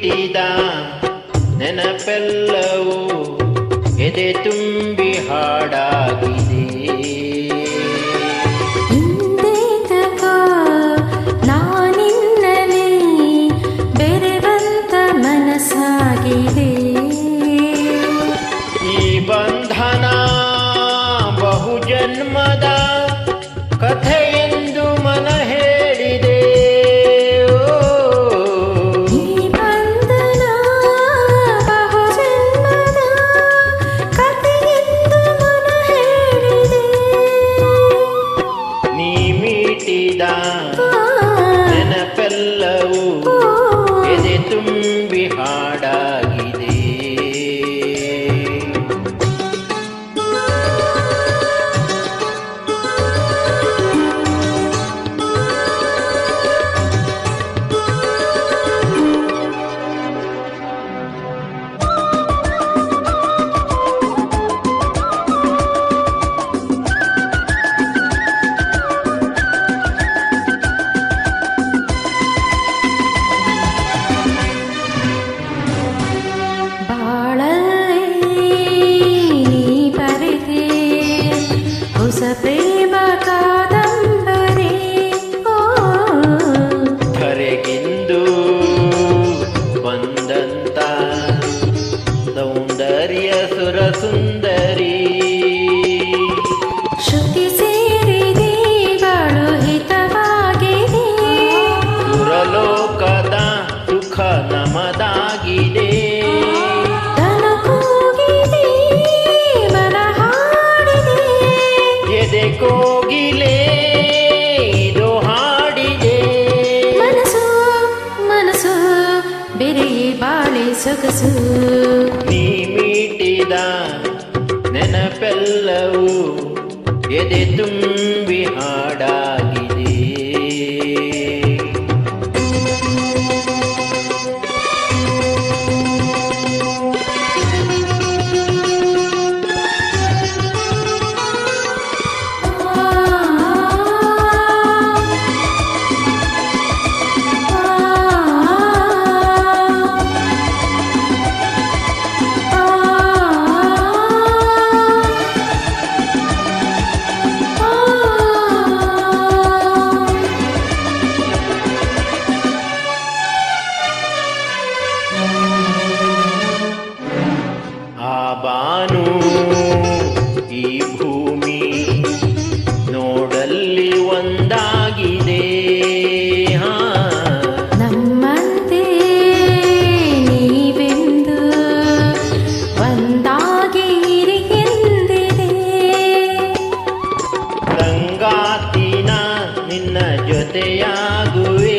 ಬಿಟ್ಟಿದ ನೆನಪೆಲ್ಲವೂ ಎದೆ ತುಂಬಿ ಹಾಡಾಗಿದೆ. ನಾನಿನ್ನಲೇ ಬೆರೆವಂತ ಮನಸ್ಸಾಗಿದೆ. ಈ ಬಂಧನ ಬಹುಜನ್ಮದ ತುಂಬಿ ಸೊಗಸು ನೀ ಮೀಟಿದ ನೆನಪೆಲ್ಲವೂ ಎದೆ ತುಂಬಿ ಹಾಡಾಗಿದೆ ಸಂಗಾತಿನ ನಿನ್ನ ಜೊತೆಯಾಗುವೆ.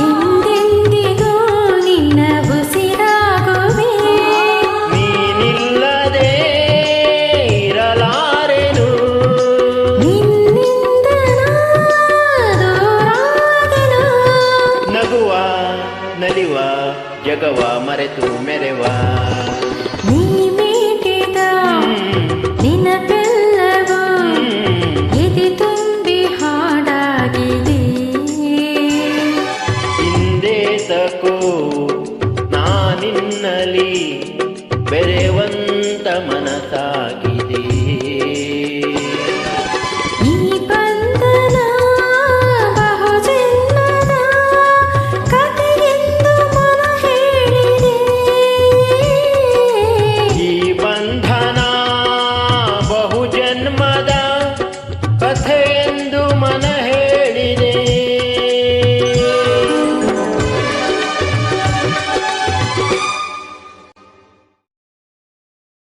ಎಂದೆಂದಿಗೂ ನಿನ್ನ ಉಸಿರಾಗುವೆ. ನೀನಿಲ್ಲದೆ ಇರಲಾರೆನು. ನಿನ್ನಿಂದ ನಾ ನಗುವ ನಲಿವ ಜಗವ ಮರೆತು ಮೆರೆವ. 的歌。